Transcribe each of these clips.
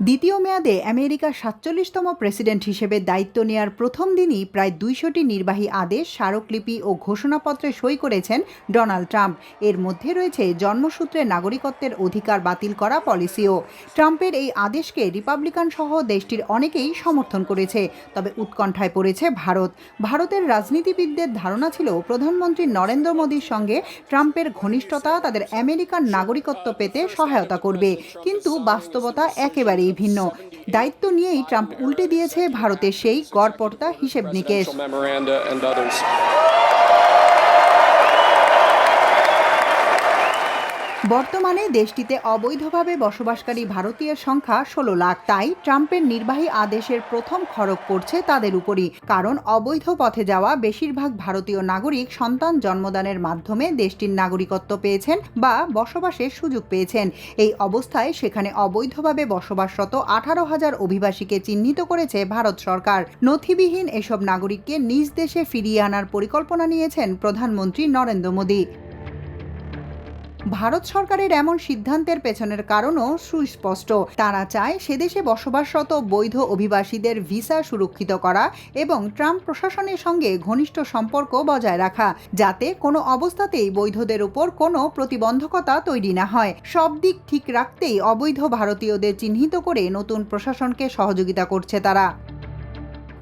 দ্বিতীয় মেয়াদে আমেরিকার সাতচল্লিশতম প্রেসিডেন্ট হিসেবে দায়িত্ব নেয়ার প্রথম দিনই প্রায় দুইশোটি নির্বাহী আদেশ, স্মারকলিপি ও ঘোষণাপত্রে সই করেছেন ডোনাল্ড ট্রাম্প। এর মধ্যে রয়েছে জন্মসূত্রে নাগরিকত্বের অধিকার বাতিল করা পলিসিও। ট্রাম্পের এই আদেশকে রিপাবলিকান সহ দেশটির অনেকেই সমর্থন করেছে। তবে উৎকণ্ঠায় পড়েছে ভারত। ভারতের রাজনীতিবিদদের ধারণা ছিল, প্রধানমন্ত্রী নরেন্দ্র মোদীর সঙ্গে ট্রাম্পের ঘনিষ্ঠতা তাদের আমেরিকার নাগরিকত্ব পেতে সহায়তা করবে। কিন্তু বাস্তবতা একেবারেই ভিন্ন। দায়িত্ব নিয়েই ট্রাম্প উল্টে দিয়েছে ভারতের সেই গড়পর্তা হিসেব নিকেশ। বর্তমানে দেশটিতে অবৈধভাবে বসবাসকারী ভারতীয়ের সংখ্যা ষোলো লাখ। তাই ট্রাম্পের নির্বাহী আদেশের প্রথম খড়ক পড়ছে তাদের উপরই। কারণ অবৈধ পথে যাওয়া বেশিরভাগ ভারতীয় নাগরিক সন্তান জন্মদানের মাধ্যমে দেশটির নাগরিকত্ব পেয়েছেন বা বসবাসের সুযোগ পেয়েছেন। এই অবস্থায় সেখানে অবৈধভাবে বসবাসরত আঠারো হাজার অভিবাসীকে চিহ্নিত করেছে ভারত সরকার। নথিবিহীন এসব নাগরিককে নিজ দেশে ফিরিয়ে আনার পরিকল্পনা নিয়েছেন প্রধানমন্ত্রী নরেন্দ্র মোদী। ভারত সরকারের এমন সিদ্ধান্তের পেছনের কারণও সুস্পষ্ট। তারা চায় সেদেশে বসবাসরত বৈধ অভিবাসীদের ভিসা সুরক্ষিত করা এবং ট্রাম্প প্রশাসনের সঙ্গে ঘনিষ্ঠ সম্পর্ক বজায় রাখা, যাতে কোনো অবস্থাতেই বৈধদের উপর কোনো প্রতিবন্ধকতা তৈরি না হয়। সব দিক ঠিক রাখতেই অবৈধ ভারতীয়দের চিহ্নিত করে নতুন প্রশাসনকে সহযোগিতা করছে তারা।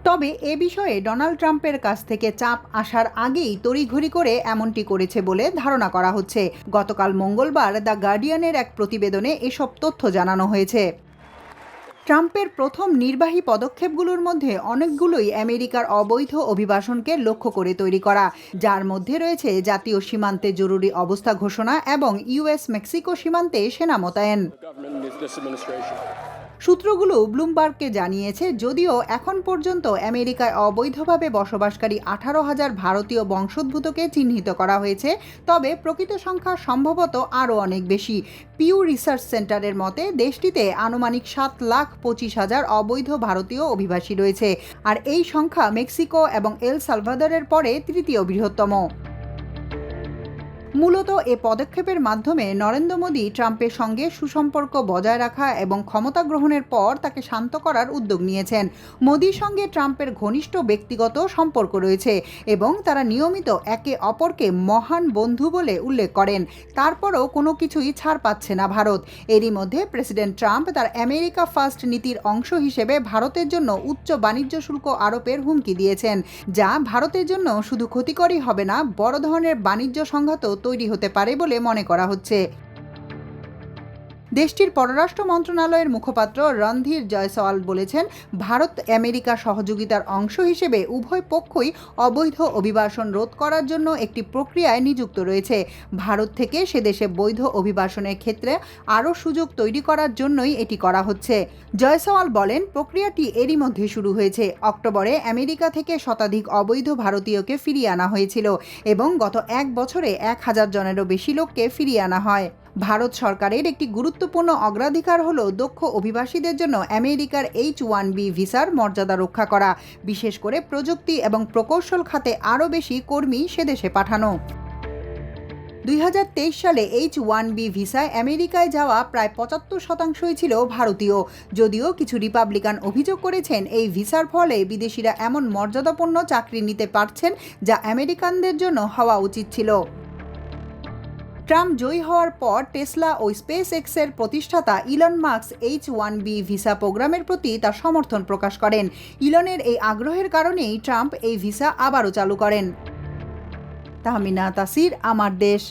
তবে এ বিষয়ে ডোনাল্ড ট্রাম্পের কাছ থেকে চাপ আসার আগেই তড়িঘড়ি করে এমনটি করেছে বলে ধারণা করা হচ্ছে। গতকাল মঙ্গলবার দ্য গার্ডিয়ানের এক প্রতিবেদনে এসব তথ্য জানানো হয়েছে। ট্রাম্পের প্রথম নির্বাহী পদক্ষেপগুলোর মধ্যে অনেকগুলোই আমেরিকার অবৈধ অভিবাসনকে লক্ষ্য করে তৈরি করা, যার মধ্যে রয়েছে জাতীয় সীমান্তে জরুরি অবস্থা ঘোষণা এবং ইউএস মেক্সিকো সীমান্তে সেনা মোতায়েন। সূত্রগুলো ব্লুমবার্গকে জানিয়েছে, যদিও এখন পর্যন্ত আমেরিকায় অবৈধভাবে বসবাসকারী আঠারো হাজার ভারতীয় বংশোদ্ভূতকে চিহ্নিত করা হয়েছে, তবে প্রকৃত সংখ্যা সম্ভবত আরও অনেক বেশি। পিউ রিসার্চ সেন্টারের মতে, দেশটিতে আনুমানিক সাত লাখ পঁচিশ হাজার অবৈধ ভারতীয় অভিবাসী রয়েছে, আর এই সংখ্যা মেক্সিকো এবং এল সালভাদরের পরে তৃতীয় বৃহত্তম। মূলত এ পদক্ষেপের মাধ্যমে নরেন্দ্র মোদী ট্রাম্পের সঙ্গে সুসম্পর্ক বজায় রাখা এবং ক্ষমতা গ্রহণের পর তাকে শান্ত করার উদ্যোগ নিয়েছেন। মোদীর সঙ্গে ট্রাম্পের ঘনিষ্ঠ ব্যক্তিগত সম্পর্ক রয়েছে এবং তারা নিয়মিত একে অপরকে মহান বন্ধু বলে উল্লেখ করেন। তারপরও কোনো কিছুই ছাড় পাচ্ছে না ভারত। এরই মধ্যে প্রেসিডেন্ট ট্রাম্প তার আমেরিকা ফার্স্ট নীতির অংশ হিসেবে ভারতের জন্য উচ্চ বাণিজ্য শুল্ক আরোপের হুমকি দিয়েছেন, যা ভারতের জন্য শুধু ক্ষতিকরই হবে না, বড় ধরনের বাণিজ্য সংঘাতও তৈরি হতে পারে বলে মনে করা হচ্ছে। দেশটির পররাষ্ট্র মন্ত্রণালয়ের মুখপাত্র রণধীর জয়সওয়াল বলেছেন, ভারত আমেরিকা সহযোগিতার অংশ হিসেবে উভয় পক্ষই অবৈধ অভিবাসন রোধ করার জন্য একটি প্রক্রিয়ায় নিযুক্ত রয়েছে। ভারত থেকে সে দেশে বৈধ অভিবাসনের ক্ষেত্রে আরও সুযোগ তৈরি করার জন্যই এটি করা হচ্ছে। জয়সওয়াল বলেন, প্রক্রিয়াটি এরই মধ্যে শুরু হয়েছে। অক্টোবরে আমেরিকা থেকে শতাধিক অবৈধ ভারতীয়কে ফিরিয়ে আনা হয়েছিল এবং গত এক বছরে এক হাজার জনেরও বেশি লোককে ফিরিয়ে আনা হয়। ভারত সরকারের একটি গুরুত্বপূর্ণ অগ্রাধিকার হল দক্ষ অভিবাসীদের জন্য আমেরিকার এইচ ওয়ান বি ভিসার মর্যাদা রক্ষা করা, বিশেষ করে প্রযুক্তি এবং প্রকৌশল খাতে আরও বেশি কর্মী সেদেশে পাঠানো। দুই হাজার তেইশ সালে এইচ ওয়ান বি ভিসায় আমেরিকায় যাওয়া প্রায় পঁচাত্তর শতাংশই ছিল ভারতীয়, যদিও কিছু রিপাবলিকান অভিযোগ করেছেন এই ভিসার ফলে বিদেশিরা এমন মর্যাদাপূর্ণ চাকরি নিতে পারছেন যা আমেরিকানদের জন্য হওয়া উচিত ছিল। ট্রাম্প জয়ী হওয়ার পর টেসলা ও স্পেস এক্সের প্রতিষ্ঠাতা Elon Musk H one B visa প্রোগ্রামের প্রতি তার সমর্থন প্রকাশ করেন। ইলনের এই আগ্রহের কারণেই ট্রাম্প এই ভিসা আবারও চালু করেন। তাহমিনা তাসির, আমার দেশ।